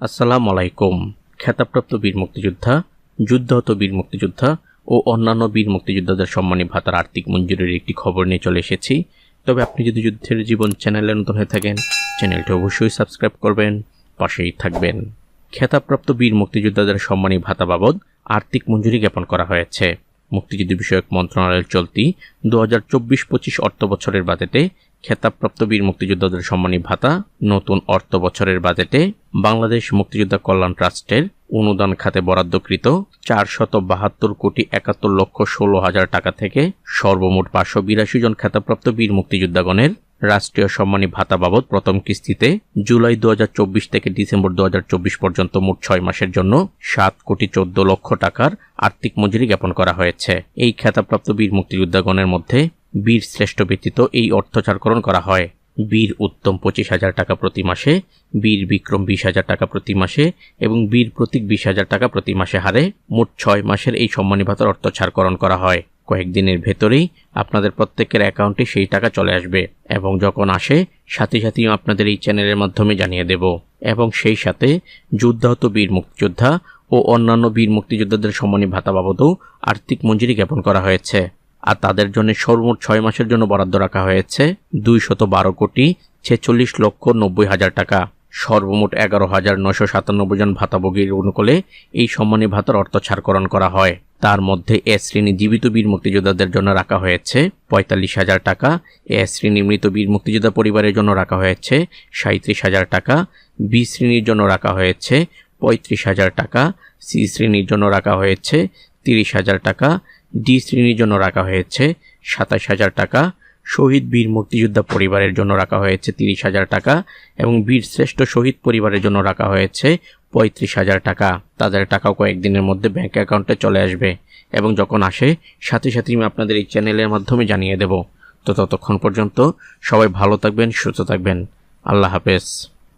আসসালামু আলাইকুম খেতাবপ্রাপ্ত বীর মুক্তিযোদ্ধা যুদ্ধাহত বীর মুক্তিযোদ্ধা ও অন্যান্য বীর মুক্তিযোদ্ধাদের সম্মানী ভাতার আর্থিক মঞ্জুরির একটি খবর নিয়ে চলে এসেছি। তবে আপনি যদি যুদ্ধের জীবন চ্যানেলে নতুন হয়ে থাকেন, চ্যানেলটি অবশ্যই সাবস্ক্রাইব করবেন, পাশেই থাকবেন। খেতাবপ্রাপ্ত বীর মুক্তিযোদ্ধাদের সম্মানী ভাতা বাবদ আর্থিক মঞ্জুরি জ্ঞাপন করা হয়েছে। মুক্তিযুদ্ধ বিষয়ক মন্ত্রণালয়ের চলতি দু হাজার চব্বিশ পঁচিশ অর্থ বছরের বাজেটে খেতাবপ্রাপ্ত বীর মুক্তিযোদ্ধাদের সম্মানী ভাতা, নতুন অর্থ বছরের বাজেটে বাংলাদেশ মুক্তিযোদ্ধা কল্যাণ ট্রাস্টের অনুদান খাতে বরাদ্দকৃত চারশত বাহাত্তর কোটি একাত্তর লক্ষ ষোলো হাজার টাকা থেকে সর্বমোট পাঁচশো বিরাশি জন খেতাবপ্রাপ্ত বীর মুক্তিযোদ্ধাগণের রাষ্ট্রীয় সম্মানী ভাতা বাবদ প্রথম কিস্তিতে জুলাই দু হাজার চব্বিশ থেকে ডিসেম্বর দু হাজার চব্বিশ পর্যন্ত মোট ছয় মাসের জন্য সাত কোটি চোদ্দ লক্ষ টাকার আর্থিক মজুরি জ্ঞাপন করা হয়েছে। এই খেতাবপ্রাপ্ত বীর মুক্তিযোদ্ধাগণের মধ্যে বীর শ্রেষ্ঠ ব্যতীত এই অর্থ অর্থচারকরণ করা হয়। বীর উত্তম পঁচিশ হাজার টাকা প্রতি মাসে, বীর বিক্রম বিশ হাজার টাকা প্রতি মাসে এবং বীর প্রতীক বিশ হাজার টাকা প্রতি মাসে হারে মোট ছয় মাসের এই সম্মানী ভাতার অর্থ ছাড়করণ করা হয়। কয়েকদিনের ভেতরেই আপনাদের প্রত্যেকের অ্যাকাউন্টে সেই টাকা চলে আসবে এবং যখন আসে, সাথে সাথেই আপনাদের এই চ্যানেলের মাধ্যমে জানিয়ে দেব। এবং সেই সাথে যুদ্ধাহত বীর মুক্তিযোদ্ধা ও অন্যান্য বীর মুক্তিযোদ্ধাদের সম্মানী ভাতা বাবদও আর্থিক মঞ্জুরি জ্ঞাপন করা হয়েছে। আর তাদের জন্য সর্বমোট ছয় মাসের জন্য বরাদ্দ রাখা হয়েছে দুই শত বারো কোটি ছেচল্লিশ লক্ষ নব্বই হাজার টাকা। সর্বমোট এগারো হাজার নশো সাতানব্বই জন ভাতাভোগীর অনুকূলে এই সম্মানী ভাতার অর্থ ছাড়করণ করা হয়। তার মধ্যে এ শ্রেণি জীবিত বীর মুক্তিযোদ্ধাদের জন্য রাখা হয়েছে পঁয়তাল্লিশ হাজার টাকা, এ শ্রেণি মৃত বীর মুক্তিযোদ্ধা পরিবারের জন্য রাখা হয়েছে সাঁত্রিশ হাজার টাকা, বি শ্রেণির জন্য রাখা হয়েছে পঁয়ত্রিশ হাজার টাকা, সি শ্রেণির জন্য রাখা হয়েছে তিরিশ হাজার টাকা ডি শ্রেণির জন্য রাখা হয়েছে সাতাশ হাজার টাকা, শহীদ বীর মুক্তিযোদ্ধা পরিবারের জন্য রাখা হয়েছে তিরিশ হাজার টাকা এবং বীর শ্রেষ্ঠ শহীদ পরিবারের জন্য রাখা হয়েছে পঁয়ত্রিশ হাজার টাকা। তাদের টাকাও কয়েকদিনের মধ্যে ব্যাঙ্ক অ্যাকাউন্টে চলে আসবে এবং যখন আসে, সাথে সাথে আমি আপনাদের এই চ্যানেলের মাধ্যমে জানিয়ে দেব। তো ততক্ষণ পর্যন্ত সবাই ভালো থাকবেন, সুস্থ থাকবেন। আল্লাহ হাফেজ।